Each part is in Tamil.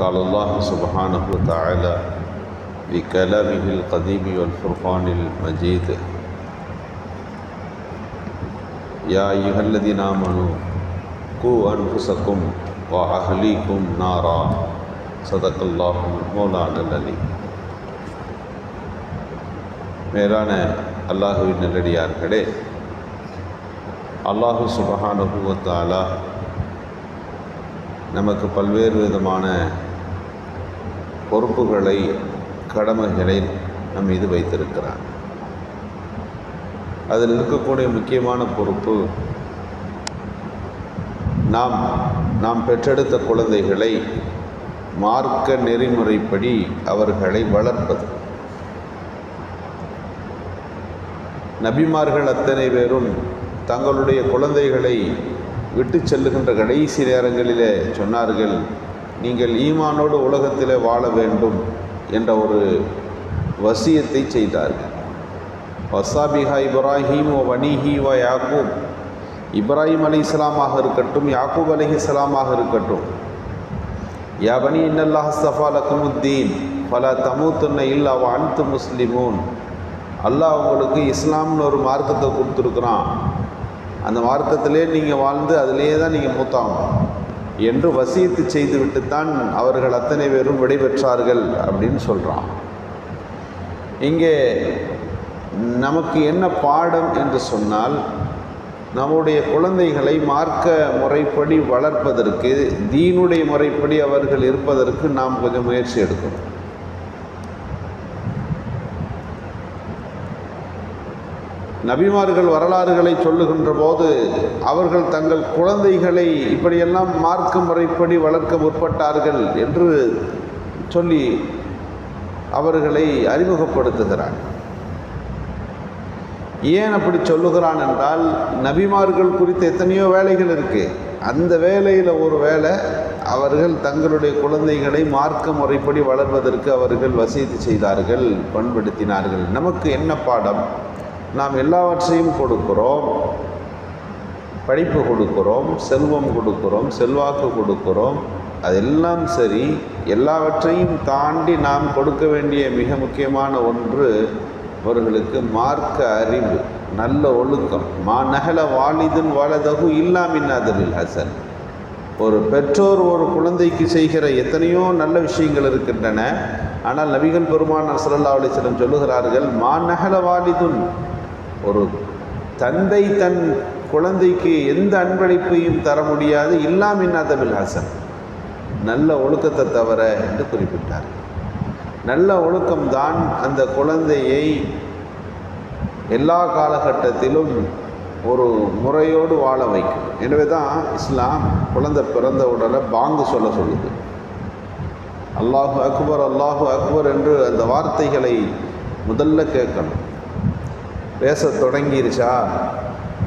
قال الله سبحانه وتعالى في كلامه القديم والفرقان المجيد يا أيها الذين آمنوا قوا أنفسكم وأهليكم نارا صدق الله مولانا العليم மேலான அல்லாஹுவின் நல்லடியார்களே அல்லாஹு சுபஹானுபவத்தாலா நமக்கு பல்வேறு விதமான பொறுப்புகளை கடமைகளை நம் மீது வைத்திருக்கிறான் அதில் இருக்கக்கூடிய முக்கியமான பொறுப்பு நாம் நாம் பெற்றெடுத்த குழந்தைகளை மார்க்க நெறிமுறைப்படி அவர்களை வளர்ப்பது. நபிமார்கள் அத்தனை பேரும் தங்களுடைய குழந்தைகளை விட்டு செல்லுகின்ற கடைசி நேரங்களிலே சொன்னார்கள் நீங்கள் ஈமானோடு உலகத்திலே வாழ வேண்டும் என்ற ஒரு வசியத்தை செய்தார்கள். வசாபிஹா இப்ராஹீம் ஓ வணிஹி வ யாக்கூப். இப்ராஹிம் அலி இஸ்லாமாக இருக்கட்டும் யாக்கூப் அலி இஸ்லாமாக இருக்கட்டும் யாபனி இன்னல்லாஹ் சஃபா லக்குமுத்தீன் பல தமுத்துன்ன இல்லா அன்து முஸ்லிமூன். அல்லாஹ் உங்களுக்கு இஸ்லாம்னு ஒரு மார்க்கத்தை கொடுத்துருக்குறான். அந்த மார்க்கத்திலே நீங்கள் வாழ்ந்து அதிலே தான் நீங்கள் மூத்தாகணும். என்று வசியத்து செய்துவிட்டு தான் அவர்கள் அத்தனை பேரும் விடைபெற்றார்கள் அப்படின்னு சொல்கிறான் இங்கே நமக்கு என்ன பாடம் என்று சொன்னால் நம்முடைய குழந்தைகளை மார்க்க முறைப்படி வளர்ப்பதற்கு தீனுடைய முறைப்படி அவர்கள் இருப்பதற்கு நாம் கொஞ்சம் முயற்சி எடுக்கணும். நபிமார்கள் வரலாறுகளை சொல்லுகின்ற போது அவர்கள் தங்கள் குழந்தைகளை இப்படியெல்லாம் மார்க்க முறைப்படி வளர்க்க முற்பட்டார்கள் என்று சொல்லி அவர்களை அறிமுகப்படுத்துகிறான் ஏன் அப்படி சொல்லுகிறான் என்றால் நபிமார்கள் குறித்த எத்தனையோ வேலைகள் இருக்குது அந்த வேலையில் ஒரு வேலை அவர்கள் தங்களுடைய குழந்தைகளை மார்க்க முறைப்படி வளர்வதற்கு அவர்கள் வசதி செய்தார்கள் பண்படுத்தினார்கள். நமக்கு என்ன பாடம்? நாம் எல்லாவற்றையும் கொடுக்கிறோம். படிப்பு கொடுக்கிறோம் செல்வம் கொடுக்கிறோம் செல்வாக்கு கொடுக்கிறோம். அதெல்லாம் சரி எல்லாவற்றையும் தாண்டி நாம் கொடுக்க வேண்டிய மிக முக்கியமான ஒன்று அவர்களுக்கு மார்க்க அறிவு நல்ல ஒழுக்கம். மா நகல வாலிதுன் வாழதகு இல்லாமின்னாதலில் ஹசன். ஒரு பெற்றோர் ஒரு குழந்தைக்கு செய்கிற எத்தனையோ நல்ல விஷயங்கள் இருக்கின்றன. ஆனால் நபிகள் பெருமான் சல்லா அலிஸ்லம் சொல்லுகிறார்கள் மா நகல வாலிதுன் ஒரு தந்தை தன் குழந்தைக்கு எந்த அன்பளிப்பையும் தர முடியாது. இல்லாமின்னாதபில் ஹசன். நல்ல ஒழுக்கத்தை தவிர என்று குறிப்பிட்டார். நல்ல ஒழுக்கம்தான் அந்த குழந்தையை எல்லா காலகட்டத்திலும் ஒரு முறையோடு வாழ வைக்கும். எனவே தான் இஸ்லாம் குழந்தை பிறந்த உடனே பாங்கு சொல்ல சொல்லுது. அல்லாஹு அக்பர் அல்லாஹு அக்பர் என்று அந்த வார்த்தைகளை முதல்ல கேட்கணும். பேச தொடங்கிருச்சா?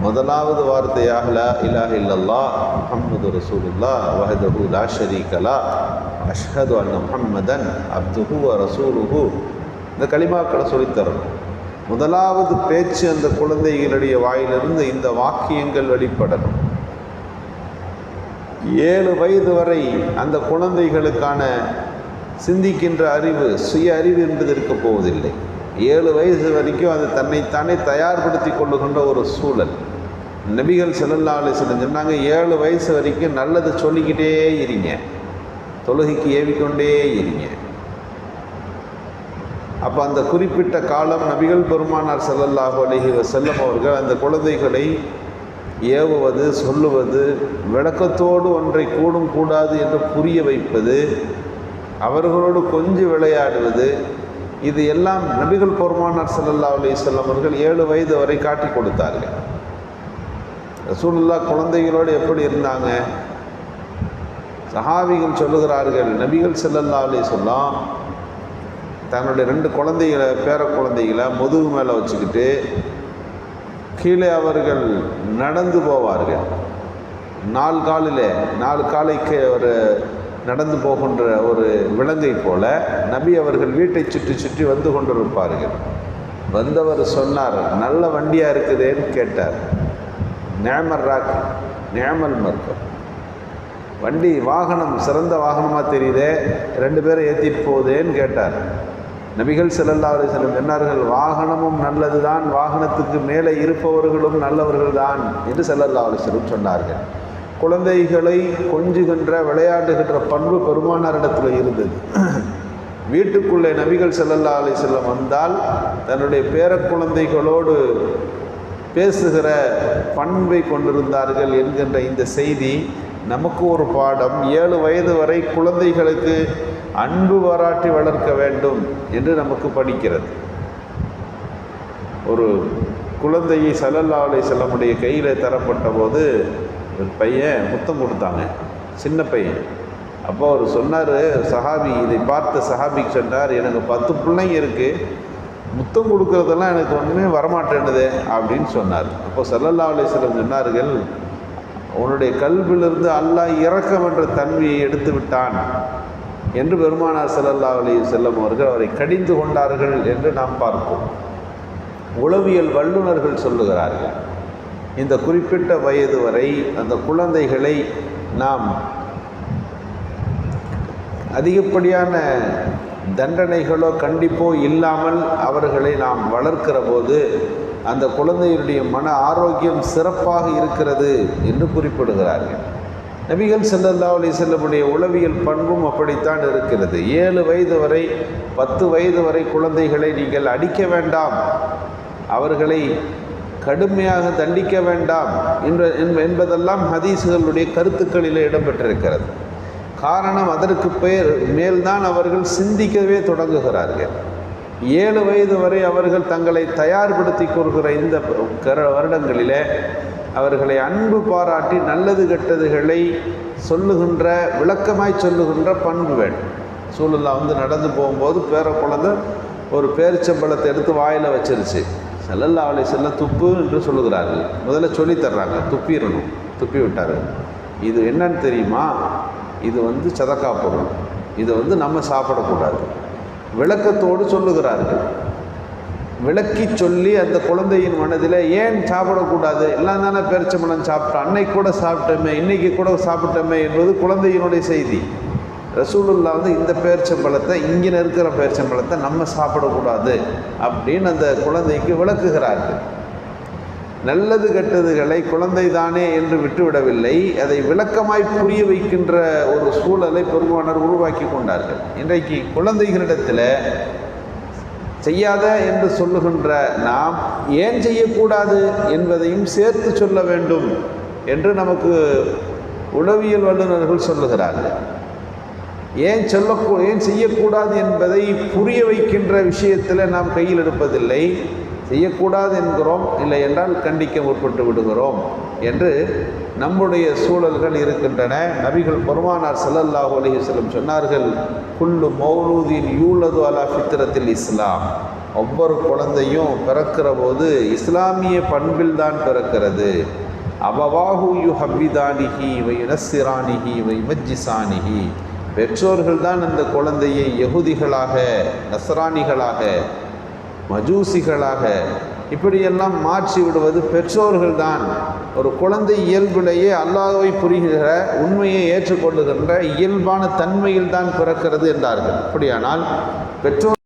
முதலாவது வார்த்தையாக லா இலாஹ இல்லல்லா முஹம்மது ரசூலுல்லா வஹதஹு லா ஷரீகலா அஷ்ஹது அன் முஹம்மதன் அப்துஹு வ ரசூலுஹு. இந்த களிமாக்களை சொல்லித்தரணும் முதலாவது பேச்சு அந்த குழந்தைகளுடைய வாயிலிருந்து இந்த வாக்கியங்கள் வெளிப்படணும். ஏழு வயது வரை அந்த குழந்தைகளுக்கான சிந்திக்கின்ற அறிவு சுய அறிவு என்பது இருக்க போவதில்லை. ஏழு வயசு வரைக்கும் அது தன்னைத்தானே தயார்படுத்தி கொள்ளுகின்ற ஒரு சூழல். நபிகள் செல்லல்லா அலிஸ்லம் சொன்னாங்க ஏழு வயசு வரைக்கும் நல்லது சொல்லிக்கிட்டே இருங்க. தொழுகைக்கு ஏவிக்கொண்டே இருங்க. அப்போ அந்த குறிப்பிட்ட காலம் நபிகள் பெருமானார் செல்லல்லாஹு அலிஹி செல்லம் அவர்கள் அந்த குழந்தைகளை ஏவுவது சொல்லுவது விளக்கத்தோடு ஒன்றை கூடும் கூடாது என்று புரிய வைப்பது அவர்களோடு கொஞ்சம் விளையாடுவது இது எல்லாம் நபிகள் பெருமானார் அலி அலிஸ்லாம் அவர்கள் ஏழு வயது வரை காட்டி கொடுத்தார்கள். ரசூலுல்லா குழந்தைகளோடு எப்படி இருந்தாங்க? சஹாபிகள் சொல்லுகிறார்கள் நபிகள் செல்லல்லா அலிஸ்லாம் தன்னுடைய ரெண்டு குழந்தைகளை பேர குழந்தைகளை முதுகு மேலே வச்சுக்கிட்டு கீழே அவர்கள் நடந்து போவார்கள். நாலு காலில் நாலு காலைக்கு ஒரு நடந்து போகின்ற ஒரு விலங்கை போல நபி அவர்கள் வீட்டை சுற்றி சுற்றி வந்து கொண்டிருப்பார்கள். வந்தவர் சொன்னார் நல்ல வண்டியாக இருக்குதேன்னு கேட்டார். நேமர் ராக் நேமல் மர்க்கம் வண்டி வாகனம் சிறந்த வாகனமாக தெரியுதே ரெண்டு பேரும் ஏற்றிட்டு போகுதேன்னு கேட்டார். நபிகள் ஸல்லல்லாஹு செல்லும் என்னார்கள் வாகனமும் வாகனமும் நல்லதுதான் வாகனத்துக்கு மேலே இருப்பவர்களும் நல்லவர்கள் தான் என்று ஸல்லல்லாஹு செல்லும் சொன்னார்கள். குழந்தைகளை கொஞ்சுகின்ற விளையாடுகின்ற பண்பு பெருமானாரிடத்தில் இருந்தது. வீட்டுக்குள்ளே நபிகள் செல்லல்லா அலைஹி செல்லம் வந்தால் தன்னுடைய பேரக்குழந்தைகளோடு பேசுகிற பண்பை கொண்டிருந்தார்கள் என்கின்ற இந்த செய்தி நமக்கு ஒரு பாடம் ஏழு வயது வரை குழந்தைகளுக்கு அன்பு பாராட்டி வளர்க்க வேண்டும் என்று நமக்கு படிக்கிறது. ஒரு குழந்தையை சலல்லா அலை செல்லமுடைய கையில் தரப்பட்ட போது ஒரு பையன் முத்தம் கொடுத்தாங்க. சின்ன பையன். அப்போ அவர் சொன்னார் சஹாபி இதை பார்த்த சஹாபிக்கு சொன்னார் எனக்கு பத்து பிள்ளைங்க இருக்குது முத்தம் கொடுக்குறதெல்லாம் எனக்கு ஒன்றுமே வரமாட்டேன்னுது அப்படின்னு சொன்னார். அப்போ சல்லல்லா அலிஸ்லம் சொன்னார்கள் உன்னுடைய கல்விலிருந்து அல்லாஹ் இறக்கம் என்ற தன்மையை எடுத்து விட்டான். என்று பெருமானார் சல்லல்லா அலி செல்லம் அவர்கள் அவரை கடிந்து கொண்டார்கள் என்று நாம் பார்ப்போம். உளவியல் வல்லுநர்கள் சொல்லுகிறார்கள். இந்த குறிப்பிட்ட வயது வரை அந்த குழந்தைகளை நாம் அதிகப்படியான தண்டனைகளோ கண்டிப்போ இல்லாமல் அவர்களை நாம் வளர்க்கிற போது அந்த குழந்தையினுடைய மன ஆரோக்கியம் சிறப்பாக இருக்கிறது என்று குறிப்பிடுகிறார்கள். நபிகள் செல்லல்லா அலைஹி செல்லமுடைய உளவியல் பண்பும் அப்படித்தான் இருக்கிறது. ஏழு வயது வரை பத்து வயது வரை குழந்தைகளை நீங்கள் அடிக்க வேண்டாம். அவர்களை கடுமையாக தண்டிக்க வேண்டாம் என்ற என்பதெல்லாம் ஹதீஸுகளுடைய கருத்துக்களில் இடம்பெற்றிருக்கிறது. காரணம் அதற்கு பெயர் மேல்தான் அவர்கள் சிந்திக்கவே தொடங்குகிறார்கள். ஏழு வயது வரை அவர்கள் தங்களை தயார்படுத்தி கொள்கிற இந்த கர- வருடங்களிலே அவர்களை அன்பு பாராட்டி நல்லது கெட்டதுகளை சொல்லுகின்ற விளக்கமாய் சொல்லுகின்ற பண்பு வேண்டும். சூழலா வந்து நடந்து போகும்போது பேர குழந்தை ஒரு பேரிச்சம்பழத்தை எடுத்து வாயில் வச்சிருச்சு. செல்லல்லா அவளை செல்ல துப்பு என்று சொல்லுகிறார்கள். முதல்ல சொல்லி தர்றாங்க. துப்பிடணும். துப்பி விட்டார் இது என்னன்னு தெரியுமா? இது வந்து சதக்கா பொருள் இதை வந்து நம்ம சாப்பிடக்கூடாது. விளக்கத்தோடு சொல்லுகிறார்கள். விளக்கி சொல்லி அந்த குழந்தையின் மனதில் ஏன் சாப்பிடக்கூடாது? எல்லாம் தானே பேரிச்சம்பழம் சாப்பிட்டோம். அன்னைக்கு கூட சாப்பிட்டோமே இன்றைக்கி கூட சாப்பிட்டோமே என்பது குழந்தையினுடைய செய்தி. ரசூலுல்லா வந்து இந்த பேரிச்சம்பழத்தை இங்கே இருக்கிற பேரிச்சம்பழத்தை நம்ம சாப்பிடக்கூடாது அப்படின்னு அந்த குழந்தைக்கு விளக்குகிறார்கள். நல்லது கெட்டதுகளை குழந்தை தானே என்று விட்டுவிடவில்லை. அதை விளக்கமாய் புரிய வைக்கின்ற ஒரு சூழலை பெருமானர் உருவாக்கி கொண்டார்கள். இன்றைக்கு குழந்தைகளிடத்தில் செய்யாத என்று சொல்லுகின்ற நாம் ஏன் செய்யக்கூடாது என்பதையும் சேர்த்து சொல்ல வேண்டும் என்று நமக்கு உளவியல் வல்லுநர்கள் சொல்லுகிறார்கள். ஏன் சொல்லக்கூ ஏன் செய்யக்கூடாது என்பதை புரிய வைக்கின்ற விஷயத்தில் நாம் கையில் எடுப்பதில்லை. செய்யக்கூடாது என்கிறோம் இல்லை என்றால் கண்டிக்க முற்பட்டு விடுகிறோம் என்று நம்முடைய சூழல்கள் இருக்கின்றன. நபிகள் பெருமானார் ஸல்லல்லாஹு அலைஹி செல்லம் சொன்னார்கள் குல்லு மௌலூதின் யூலது அலா ஃபித்ரத்தில் இஸ்லாம். ஒவ்வொரு குழந்தையும் பிறக்கிற போது இஸ்லாமிய பண்பில் தான் பிறக்கிறது. அபவாஹு யு ஹப்பிதானிஹி வை நசிரானிஹி வை மஜ்ஜிசானிஹி பெற்றோர்கள் தான் அந்த குழந்தையை யகுதிகளாக நசராணிகளாக மஜூசிகளாக இப்படியெல்லாம் மாற்றி விடுவது பெற்றோர்கள் தான் ஒரு குழந்தை இயல்பிலேயே அல்லாதவை புரிகிற உண்மையை ஏற்றுக்கொள்ளுகின்ற இயல்பான தன்மையில் தான் பிறக்கிறது என்றார்கள். அப்படியானால் பெற்றோர்